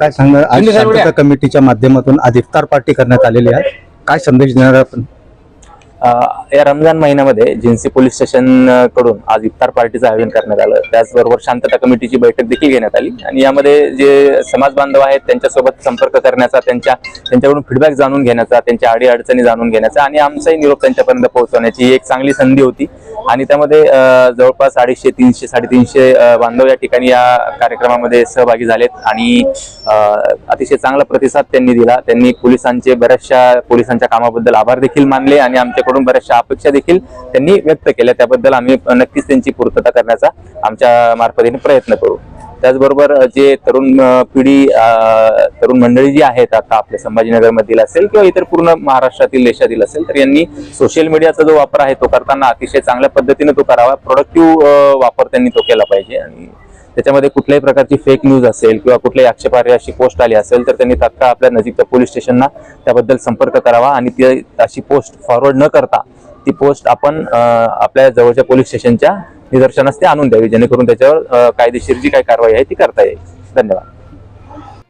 काय सांगणार? आज साहेब शांतता कमिटीच्या माध्यमातून आज इफ्तार पार्टी करण्यात आलेली आहे. काय संदेश देणार आपण? अ, या रमजान महिन्यामध्ये जिन्सी पोलीस स्टेशन अ, कडून आज इफ्तार पार्टीचं आयोजन करण्यात आलं. त्याचबरोबर शांतता कमिटीची बैठक देखील घेण्यात आली. आणि यामध्ये जे समाज बांधव आहेत त्यांच्यासोबत संपर्क करण्याचा त्यांच्या त्यांच्याकडून फीडबॅक जाणून घेण्याचा त्यांच्या अडी अडचणी जाणून घेण्याचा आणि आमचाही निरोप त्यांच्यापर्यंत पोहोचवण्याची ही एक चांगली संधी होती. आणि त्यामध्ये जवळपास अडीचशे तीनशे साडेतीनशे बांधव या ठिकाणी या कार्यक्रमामध्ये सहभागी झालेत आणि अतिशय चांगला प्रतिसाद त्यांनी दिला. त्यांनी पोलिसांचे बऱ्याचशा पोलिसांच्या कामाबद्दल आभार देखील मानले आणि आमच्याकडून बऱ्याचशा अपेक्षा देखील त्यांनी व्यक्त केल्या. त्याबद्दल आम्ही नक्कीच त्यांची पूर्तता करण्याचा आमच्या मार्फतीने प्रयत्न करू. त्याचबरोबर जे तरुण पिढी तरुण मंडळी जी आहेत आता आपल्या संभाजीनगरमधील असेल किंवा इतर पूर्ण महाराष्ट्रातील देशातील असेल तर यांनी सोशल मीडियाचा जो वापर आहे तो करताना अतिशय चांगल्या पद्धतीने तो करावा. प्रोडक्टिव्ह वापर त्यांनी तो केला पाहिजे. आणि त्याच्यामध्ये कुठल्याही प्रकारची फेक न्यूज असेल किंवा कुठल्याही आक्षेपार्ह अशी पोस्ट आली असेल तर त्यांनी तात्काळ आपल्या नजीकच्या पोलीस स्टेशनना त्याबद्दल संपर्क करावा. आणि ती अशी पोस्ट फॉरवर्ड न करता ती पोस्ट आपण आपल्या जवळच्या पोलीस स्टेशनच्या निदर्शनास ते आणून द्यावी जेणेकरून त्याच्यावर कायदेशीर जी काही कारवाई आहे ती करता येईल. धन्यवाद.